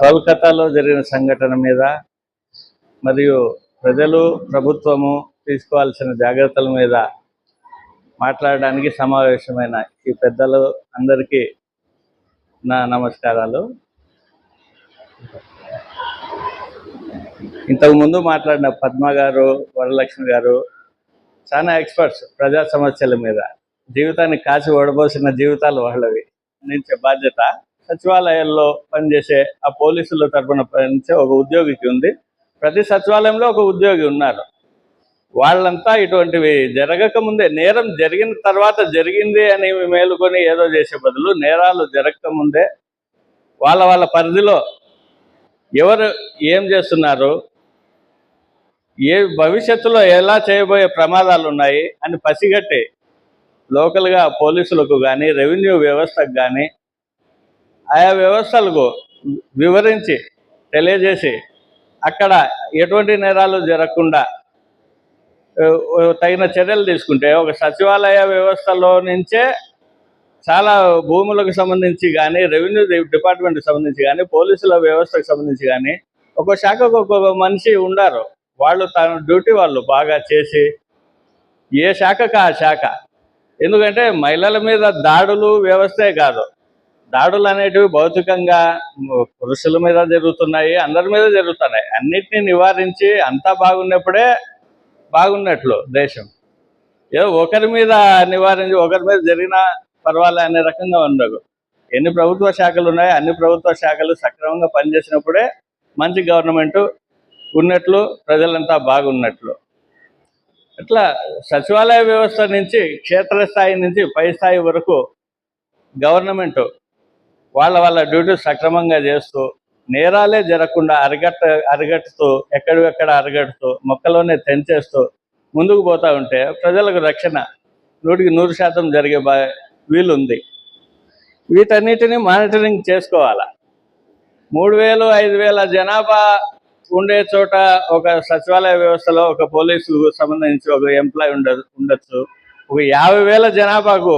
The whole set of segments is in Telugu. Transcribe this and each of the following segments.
కోల్కతాలో జరిగిన సంఘటన మీద మరియు ప్రజలు ప్రభుత్వము తీసుకోవాల్సిన జాగ్రత్తల మీద మాట్లాడడానికి సమావేశమైన ఈ పెద్దలు అందరికీ నా నమస్కారాలు. ఇంతకుముందు మాట్లాడిన పద్మ గారు వరలక్ష్మి గారు చాలా ఎక్స్పర్ట్స్ ప్రజా సమస్యల మీద. జీవితాన్ని కాచి ఓడబోసిన జీవితాలు వాళ్ళవి. అందించే బాధ్యత సచివాలయాల్లో పనిచేసే ఆ పోలీసుల తరపున పనిచే ఒక ఉద్యోగికి ఉంది. ప్రతి సచివాలయంలో ఒక ఉద్యోగి ఉన్నారు. వాళ్ళంతా ఇటువంటివి జరగక ముందే నేరం జరిగిన తర్వాత జరిగింది అని మేలుకొని ఏదో చేసే బదులు నేరాలు జరగక ముందే వాళ్ళ వాళ్ళ పరిధిలో ఎవరు ఏం చేస్తున్నారు ఏ భవిష్యత్తులో ఎలా చేయబోయే ప్రమాదాలు ఉన్నాయి అని పసిగట్టి లోకల్గా పోలీసులకు కానీ రెవెన్యూ వ్యవస్థకు కానీ ఆయా వ్యవస్థలకు వివరించి తెలియజేసి అక్కడ ఎటువంటి నేరాలు జరగకుండా తగిన చర్యలు తీసుకుంటే ఒక సచివాలయ వ్యవస్థలో నుంచే చాలా భూములకు సంబంధించి కానీ రెవెన్యూ డిపార్ట్మెంట్కి సంబంధించి కానీ పోలీసుల వ్యవస్థకు సంబంధించి కానీ ఒక శాఖకు ఒక్కొక్క మనిషి ఉండారు. వాళ్ళు తన డ్యూటీ వాళ్ళు బాగా చేసి ఏ శాఖకు ఆ శాఖ? ఎందుకంటే మహిళల మీద దాడులు వ్యవస్థే కాదు. దాడులు అనేటివి భౌతికంగా పురుషుల మీద జరుగుతున్నాయి అందరి మీద జరుగుతున్నాయి. అన్నిటినీ నివారించి అంతా బాగున్నప్పుడే బాగున్నట్లు దేశం. ఏదో ఒకరి మీద నివారించి ఒకరి మీద జరిగినా పర్వాలే అనే రకంగా ఉండదు. ఎన్ని ప్రభుత్వ శాఖలు ఉన్నాయో అన్ని ప్రభుత్వ శాఖలు సక్రమంగా పనిచేసినప్పుడే మంచి గవర్నమెంట్ ఉన్నట్లు ప్రజలంతా బాగున్నట్లు. అట్లా సచివాలయ వ్యవస్థ నుంచి క్షేత్రస్థాయి నుంచి పై స్థాయి వరకు గవర్నమెంట్ వాళ్ళ వాళ్ళ డ్యూటీ సక్రమంగా చేస్తూ నేరాలే జరగకుండా అరగట్ట అరగట్టుతూ ఎక్కడెక్కడ అరగడుతూ మొక్కలోనే తెంచేస్తూ ముందుకు పోతూ ఉంటే ప్రజలకు రక్షణ నూటికి నూరు శాతం జరిగే బా వీలుంది. వీటన్నిటిని మానిటరింగ్ చేసుకోవాలా? మూడు వేలు ఐదు వేల జనాభా ఉండే చోట ఒక సచివాలయ వ్యవస్థలో ఒక పోలీసుకు సంబంధించి ఒక ఎంప్లాయ్ ఉండ ఉండొచ్చు. ఒక యాభై వేల జనాభాకు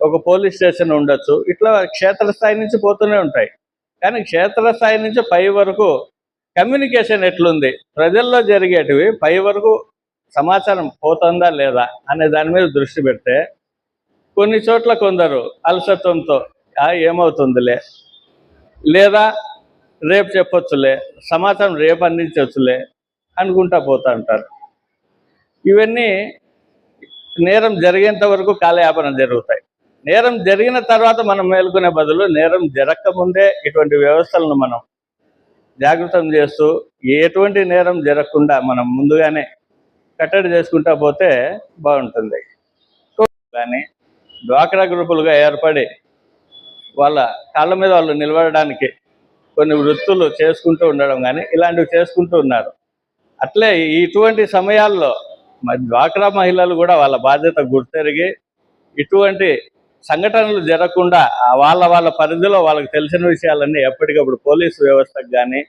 ఒక పోలీస్ స్టేషన్ ఉండొచ్చు. ఇట్లా క్షేత్రస్థాయి నుంచి పోతూనే ఉంటాయి. కానీ క్షేత్రస్థాయి నుంచి పై వరకు కమ్యూనికేషన్ ఎట్లుంది? ప్రజల్లో జరిగేటివి పై వరకు సమాచారం పోతుందా లేదా అనే దాని మీద దృష్టి పెడితే కొన్ని చోట్ల కొందరు అలసత్వంతో ఏమవుతుందిలే? లేదా రేపు చెప్పొచ్చులే సమాచారం రేపు అందించవచ్చులే అనుకుంటా పోతూ ఉంటారు. ఇవన్నీ నేరం జరిగేంత వరకు కాలయాపన జరుగుతాయి. నేరం జరిగిన తర్వాత మనం మేలుకునే బదులు నేరం జరగకముందే ఇటువంటి వ్యవస్థలను మనం జాగృతం చేస్తూ ఎటువంటి నేరం జరగకుండా మనం ముందుగానే కట్టడి చేసుకుంటా పోతే బాగుంటుంది. కానీ డ్వాక్రా గ్రూపులుగా ఏర్పడి వాళ్ళ కాళ్ళ మీద వాళ్ళు నిలబడడానికి కొన్ని వృత్తులు చేసుకుంటూ ఉండడం కానీ ఇలాంటివి చేసుకుంటూ ఉన్నారు. అట్లే ఇటువంటి సమయాల్లో మరి డ్వాక్రా మహిళలు కూడా వాళ్ళ బాధ్యత గుర్తెరిగి ఇటువంటి సంఘటనలు జరగకుండా వాళ్ళ వాళ్ళ పరిధిలో వాళ్ళకి తెలిసిన విషయాలన్నీ ఎప్పటికప్పుడు పోలీసు వ్యవస్థకు కానీ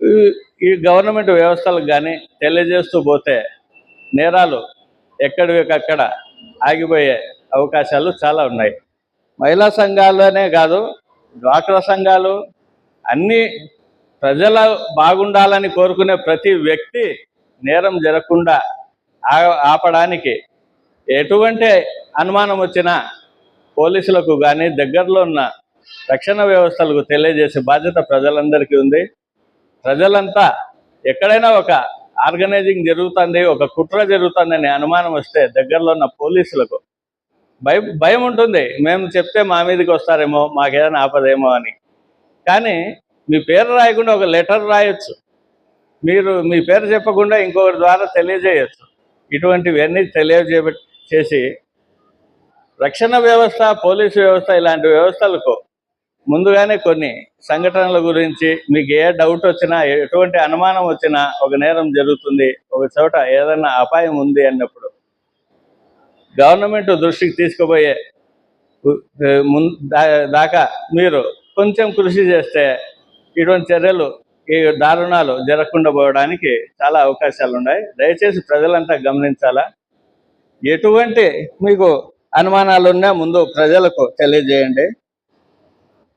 ఈ- ఈ గవర్నమెంట్ వ్యవస్థలకు కానీ తెలియజేస్తూ పోతే నేరాలు ఎక్కడికక్కడ ఆగిపోయే అవకాశాలు చాలా ఉన్నాయి. మహిళా సంఘాలనే కాదు డ్వాక్రా సంఘాలు అన్ని ప్రజల బాగుండాలని కోరుకునే ప్రతి వ్యక్తి నేరం జరగకుండా ఆ- ఆపడానికి ఎటువంటి అనుమానం వచ్చినా పోలీసులకు కానీ దగ్గరలో ఉన్న రక్షణ వ్యవస్థలకు తెలియజేసే బాధ్యత ప్రజలందరికీ ఉంది. ప్రజలంతా ఎక్కడైనా ఒక ఆర్గనైజింగ్ జరుగుతుంది ఒక కుట్ర జరుగుతుంది అనుమానం వస్తే దగ్గరలో ఉన్న పోలీసులకు భయం భయం ఉంటుంది. మేము చెప్తే మా మీదకి వస్తారేమో మాకేదైనా ఆపదేమో అని. కానీ మీ పేరు రాయకుండా ఒక లెటర్ రాయొచ్చు. మీరు మీ పేరు చెప్పకుండా ఇంకొకరి ద్వారా తెలియజేయచ్చు. ఇటువంటివన్నీ తెలియజే చేసి రక్షణ వ్యవస్థ పోలీసు వ్యవస్థ ఇలాంటి వ్యవస్థలకు ముందుగానే కొన్ని సంఘటనల గురించి మీకు ఏ డౌట్ వచ్చినా ఎటువంటి అనుమానం వచ్చినా ఒక నేరం జరుగుతుంది. ఒక చోట ఏదైనా అపాయం ఉంది అన్నప్పుడు గవర్నమెంట్ దృష్టికి తీసుకుపోయే దాకా మీరు కొంచెం కృషి చేస్తే ఇటువంటి చర్యలు ఈ దారుణాలు జరగకుండా పోవడానికి చాలా అవకాశాలు ఉన్నాయి దయచేసి ప్రజలంతా గమనించాలా? ఎటువంటి మీకు అనుమానాలు ఉన్నా ముందు ప్రజలకు తెలియజేయండి.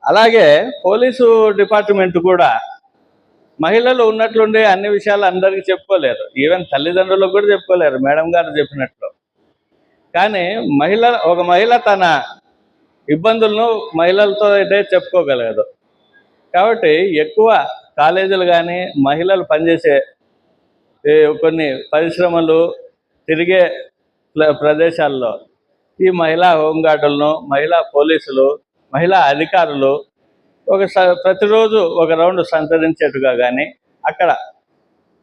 అలాగే పోలీసు డిపార్ట్మెంట్ కూడా మహిళలు ఉన్నట్లుండి అన్ని విషయాలు అందరికీ చెప్పుకోలేరు ఈవెన్ తల్లిదండ్రులకు కూడా చెప్పుకోలేరు. మేడం గారు చెప్పినట్లు. కానీ మహిళ ఒక మహిళ తన ఇబ్బందులను మహిళలతో అయితే చెప్పుకోగలదు. కాబట్టి ఎక్కువ కాలేజీలు కానీ మహిళలు పనిచేసే కొన్ని పరిశ్రమలు తిరిగే ప్రదేశాల్లో ఈ మహిళా హోంగార్డులను మహిళా పోలీసులు మహిళా అధికారులు ఒక స- ప్రతిరోజు ఒక రౌండ్ సంచరించేట్టుగా కానీ అక్కడ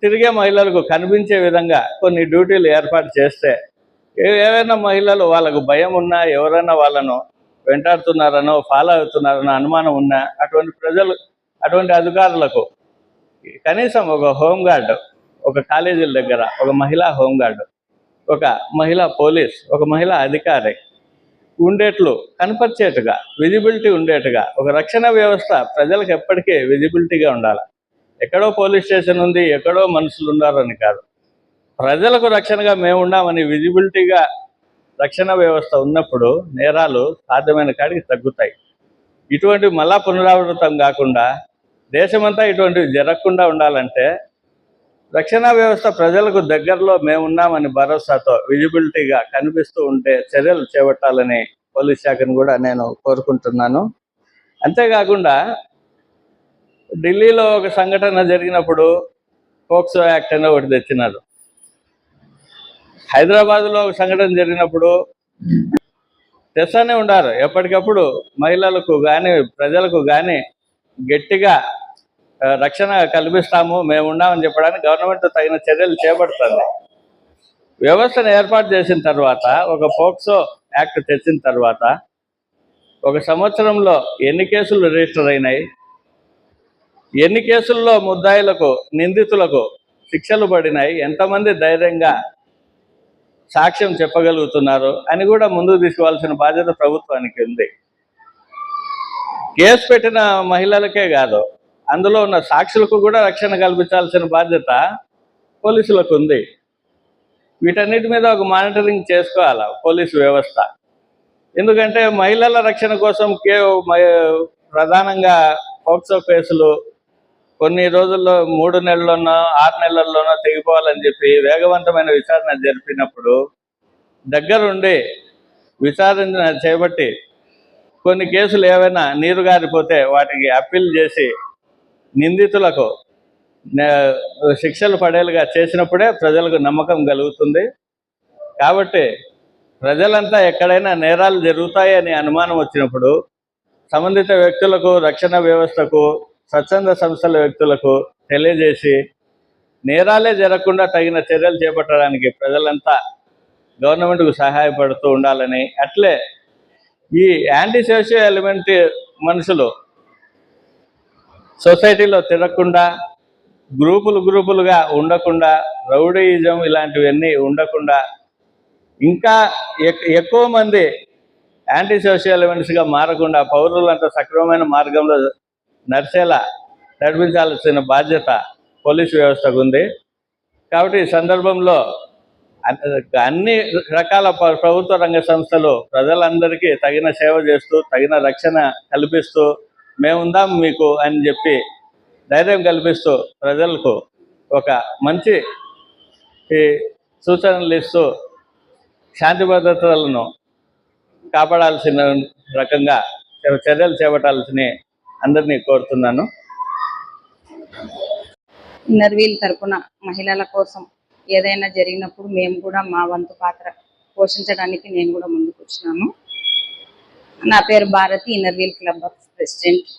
తిరిగే మహిళలకు కనిపించే విధంగా కొన్ని డ్యూటీలు ఏర్పాటు చేస్తే ఏ- ఏవైనా మహిళలు వాళ్ళకు భయం ఉన్నా ఎవరైనా వాళ్ళను వెంటాడుతున్నారనో ఫాలో అవుతున్నారనో అనుమానం ఉన్నా అటువంటి ప్రజలు అటువంటి అధికారులకు కనీసం ఒక హోంగార్డు ఒక కాలేజీల దగ్గర ఒక మహిళా హోంగార్డు ఒక మహిళా పోలీస్ ఒక మహిళా అధికారి ఉండేట్లు కనపరిచేట్టుగా విజిబిలిటీ ఉండేట్టుగా ఒక రక్షణ వ్యవస్థ ప్రజలకు ఎప్పటికీ విజిబిలిటీగా ఉండాలి. ఎక్కడో పోలీస్ స్టేషన్ ఉంది ఎక్కడో మనుషులు ఉన్నారని కాదు. ప్రజలకు రక్షణగా మేము ఉన్నామని విజిబిలిటీగా రక్షణ వ్యవస్థ ఉన్నప్పుడు నేరాలు సాధ్యమైన కాడికి తగ్గుతాయి. ఇటువంటి మళ్ళా పునరావృతం కాకుండా దేశమంతా ఇటువంటివి జరగకుండా ఉండాలంటే రక్షణ వ్యవస్థ ప్రజలకు దగ్గరలో మేమున్నామని భరోసాతో విజిబిలిటీగా కనిపిస్తూ ఉంటే చర్యలు చేపట్టాలని పోలీస్ శాఖను కూడా నేను కోరుకుంటున్నాను. అంతేకాకుండా ఢిల్లీలో ఒక సంఘటన జరిగినప్పుడు పోక్సో యాక్ట్ అని ఒకటి తెచ్చినారు. హైదరాబాద్లో ఒక సంఘటన జరిగినప్పుడు తెస్తానే ఉండారు. ఎప్పటికప్పుడు మహిళలకు కానీ ప్రజలకు కానీ గట్టిగా రక్షణ కల్పిస్తాము మేము ఉన్నామని చెప్పడానికి గవర్నమెంట్ తగిన చర్యలు చేపడుతుంది. వ్యవస్థను ఏర్పాటు చేసిన తర్వాత ఒక పోక్సో యాక్ట్ తెచ్చిన తర్వాత ఒక సంవత్సరంలో ఎన్ని కేసులు రిజిస్టర్ అయినాయి? ఎన్ని కేసుల్లో ముద్దాయిలకు నిందితులకు శిక్షలు పడినాయి? ఎంతమంది ధైర్యంగా సాక్ష్యం చెప్పగలుగుతున్నారు? అని కూడా ముందుకు తీసుకోవాల్సిన బాధ్యత ప్రభుత్వానికి ఉంది. కేసు పెట్టిన మహిళలకే కాదు అందులో ఉన్న సాక్షులకు కూడా రక్షణ కల్పించాల్సిన బాధ్యత పోలీసులకు ఉంది. వీటన్నిటి మీద ఒక మానిటరింగ్ చేసుకోవాలి పోలీసు వ్యవస్థ? ఎందుకంటే మహిళల రక్షణ కోసం కే ప్రధానంగా పోక్సో కేసులు కొన్ని రోజుల్లో మూడు నెలల్లోనో ఆరు నెలల్లోనో తెగిపోవాలని చెప్పి వేగవంతమైన విచారణ జరిపినప్పుడు దగ్గరుండి విచారణ చేపట్టి కొన్ని కేసులు ఏవైనా నీరు గారిపోతే వాటికి అప్పీల్ చేసి నిందితులకు నే- శిక్షలు పడేలుగా చేసినప్పుడే ప్రజలకు నమ్మకం కలుగుతుంది. కాబట్టి ప్రజలంతా ఎక్కడైనా నేరాలు జరుగుతాయని అనుమానం వచ్చినప్పుడు సంబంధిత వ్యక్తులకు రక్షణ వ్యవస్థకు స్వచ్ఛంద సంస్థల వ్యక్తులకు తెలియజేసి నేరాలే జరగకుండా తగిన చర్యలు చేపట్టడానికి ప్రజలంతా గవర్నమెంట్కు సహాయపడుతూ ఉండాలని. అట్లే ఈ యాంటీ సోషియల్ ఎలిమెంట్ మనుషులు సొసైటీలో తిరగకుండా గ్రూపులు గ్రూపులుగా ఉండకుండా రౌడీయిజం ఇలాంటివన్నీ ఉండకుండా ఇంకా ఎక్- ఎక్కువ మంది యాంటీ సోషల్ ఎలిమెంట్స్గా మారకుండా పౌరులంతా సక్రమమైన మార్గంలో నడిచేలా నడిపించాల్సిన బాధ్యత పోలీసు వ్యవస్థకు ఉంది. కాబట్టి ఈ సందర్భంలో అన్ని రకాల ప్రభుత్వ రంగ సంస్థలు ప్రజలందరికీ తగిన సేవ చేస్తూ తగిన రక్షణ కల్పిస్తూ మేముందాం మీకు అని చెప్పి ధైర్యం కల్పిస్తూ ప్రజలకు ఒక మంచి ఈ సూచనలు ఇస్తూ శాంతి భద్రతలను కాపాడాల్సిన రకంగా చర్యలు చేపట్టాల్సిన అందరినీ కోరుతున్నాను. నర్వీల్ తరపున మహిళల కోసం ఏదైనా జరిగినప్పుడు మేము కూడా మా వంతు పాత్ర పోషించడానికి నేను కూడా ముందుకు వచ్చినాను నా పేరు Bharathi inner wheel club of president.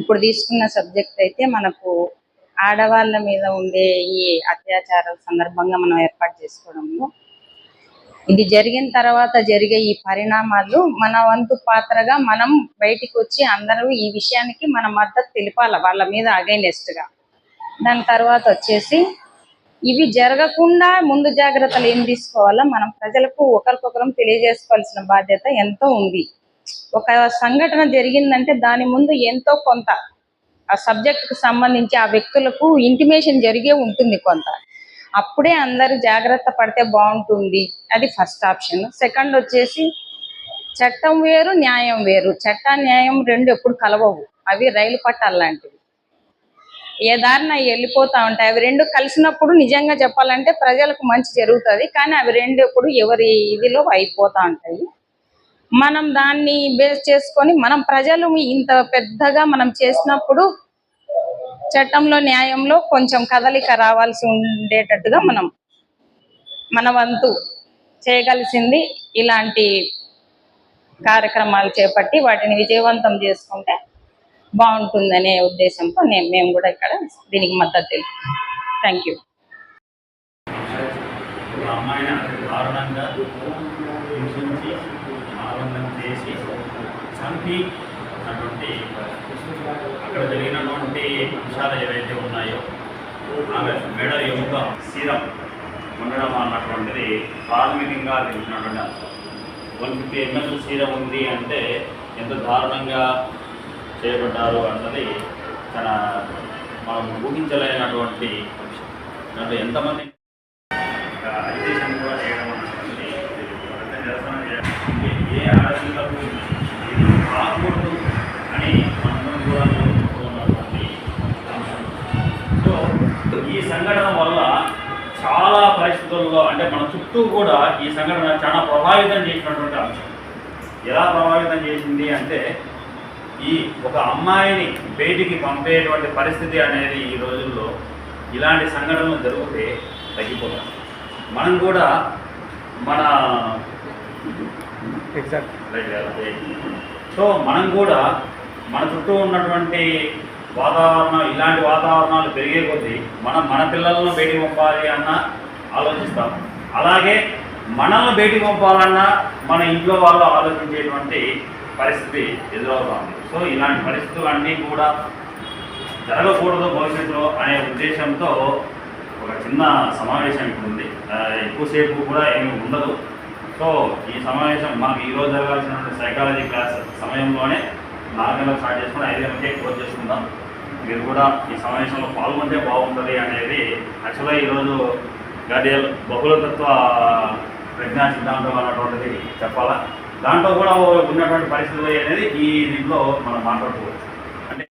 ఇప్పుడు తీసుకున్న సబ్జెక్ట్ అయితే మనకు ఆడవాళ్ళ మీద ఉండే ఈ అత్యాచారాల సందర్భంగా మనం ఏర్పాటు చేసుకోవడంలో. ఇది జరిగిన తర్వాత జరిగే ఈ పరిణామాలు మన వంతు పాత్రగా మనం బయటికి వచ్చి అందరూ ఈ విషయానికి మన మద్దతు తెలిపాలి వాళ్ళ మీద అగైనెస్ట్గా. దాని తర్వాత వచ్చేసి ఇవి జరగకుండా ముందు జాగ్రత్తలు ఏం తీసుకోవాలో మనం ప్రజలకు ఒకరికొకరం తెలియజేసుకోవాల్సిన బాధ్యత ఎంతో ఉంది. ఒక సంఘటన జరిగిందంటే దాని ముందు ఎంతో కొంత ఆ సబ్జెక్టుకు సంబంధించి ఆ వ్యక్తులకు ఇంటిమేషన్ జరిగే ఉంటుంది కొంత. అప్పుడే అందరూ జాగ్రత్త పడితే బాగుంటుంది. అది ఫస్ట్ ఆప్షన్ సెకండ్ వచ్చేసి చట్టం వేరు న్యాయం వేరు. చట్ట న్యాయం రెండు ఎప్పుడు కలవవు. అవి రైలు పట్టాలు లాంటివి. ఏ దారిన అవి ఉంటాయి. అవి రెండు కలిసినప్పుడు నిజంగా చెప్పాలంటే ప్రజలకు మంచి జరుగుతుంది. కానీ అవి రెండు ఎప్పుడు ఎవరి ఇదిలో అయిపోతూ ఉంటాయి. మనం దాన్ని బేస్ చేసుకొని మనం ప్రజలు ఇంత పెద్దగా మనం చేసినప్పుడు చట్టంలో న్యాయంలో కొంచెం కదలిక రావాల్సి ఉండేటట్టుగా మనం మన వంతు చేయగలిసింది ఇలాంటి కార్యక్రమాలు చేపట్టి వాటిని విజయవంతం చేసుకుంటే బాగుంటుందనే ఉద్దేశంతో నేను మేము కూడా ఇక్కడ దీనికి మద్దతు తెలుపుతున్నాం థ్యాంక్ యూ ఒక అమ్మాయిని అతి దారుణంగా హింసించి మారణం చేసి చంపి అటువంటి అక్కడ జరిగినటువంటి అంశాలు ఏవైతే ఉన్నాయో ఆమె మెడ యొక్క సీరం ఉండడం అన్నటువంటిది ప్రాథమికంగా తెలిసినటువంటి అంశం. వన్ ఫిఫ్టీ ఎంఎల్ సీరం ఉంది అంటే ఎంత దారుణంగా చేయబడ్డారు అన్నది తన మనం ఊహించలేనటువంటి దాంట్లో ఎంతమంది అయితే కూడా చేయడం అనేది అర్థం చేస్తామని చేయడం. ఏ ఆలోచనలకు ఇది రాకూడదు అని మనందరం కూడా కోరుకుంటూ ఉన్నటువంటి అంశం. సో ఈ సంఘటన వల్ల చాలా పరిస్థితుల్లో అంటే మన చుట్టూ కూడా ఈ సంఘటన చాలా ప్రభావితం చేసినటువంటి అంశం. ఎలా ప్రభావితం చేసింది అంటే ఈ ఒక అమ్మాయిని బయటికి పంపేటువంటి పరిస్థితి అనేది ఈ రోజుల్లో ఇలాంటి సంఘటనలు జరిగితే తగ్గిపోతాం మనం కూడా మన సో మనం కూడా మన చుట్టూ ఉన్నటువంటి వాతావరణం ఇలాంటి వాతావరణాలు పెరిగే కొద్దీ మనం మన పిల్లలను బయటికి పంపాలి అన్న ఆలోచిస్తాం. అలాగే మనల్ని బయటికి పంపాలన్నా మన ఇంట్లో వాళ్ళు ఆలోచించేటువంటి పరిస్థితి ఎదురవుతుంది. సో ఇలాంటి పరిస్థితులు అన్నీ కూడా జరగకూడదు భవిష్యత్తులో అనే ఉద్దేశంతో ఒక చిన్న సమావేశం ఇప్పుడు ఉంది. ఎక్కువసేపు కూడా ఏమి ఉండదు. సో ఈ సమావేశం మనకు ఈరోజు జరగాల్సిన సైకాలజీ క్లాస్ సమయంలోనే నాలుగు గంటలకు స్టార్ట్ చేసుకుని ఐదు గంటలకే క్లోజ్ చేసుకుందాం. మీరు కూడా ఈ సమావేశంలో పాల్గొంటే బాగుంటుంది అనేది యాక్చువల్గా ఈరోజు గడియల్ బహుళతత్వ ప్రజ్ఞా సిద్ధాంతం అన్నటువంటిది చెప్పాలా? దాంట్లో కూడా ఉన్నటువంటి పరిస్థితులు అనేది ఈ దీంట్లో మనం మాట్లాడుకోవచ్చు. అంటే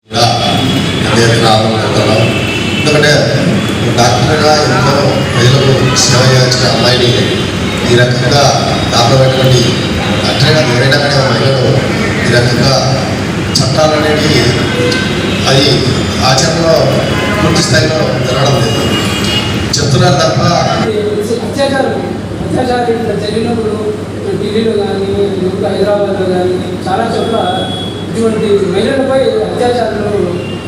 ఎందుకంటే డాక్టర్గా ఎంతో ప్రజలకు సేవ చేయాల్సిన అమ్మాయిని ఈ రకంగా దాపబెట్టుకొని డాక్టరే ఎవరైనా కానీ మహిళలు ఈ రకంగా చట్టాలు అనేవి అది ఆచరణలో పూర్తి స్థాయిలో జరగడం లేదు. చెప్తున్నారు తప్ప అత్యాచారం అత్యాచారం ఇట్లా జరిగినప్పుడు ఢిల్లీలో కానీ ఇంకా హైదరాబాద్లో కానీ చాలా చోట్ల ఇటువంటి మహిళలపై అత్యాచారాలు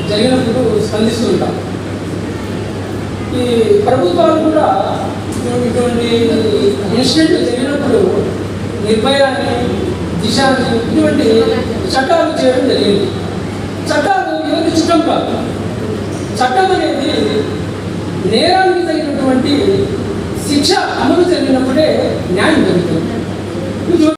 జరిగినప్పుడు స్పందిస్తూ ఉంటాం. ఈ ప్రభుత్వాలు కూడా ఇటువంటి- ఇటువంటి ఇన్సిడెంట్ జరిగినప్పుడు నిర్భయాన్ని దిశాన్ని ఇటువంటి చట్టాలు చేయడం జరిగింది. చట్టాలు ఎవరికి చుట్టం కాదు? చట్టం అనేది నేరానికి తగినటువంటి శిక్ష అమలు జరిగినప్పుడే న్యాయం జరుగుతుంది.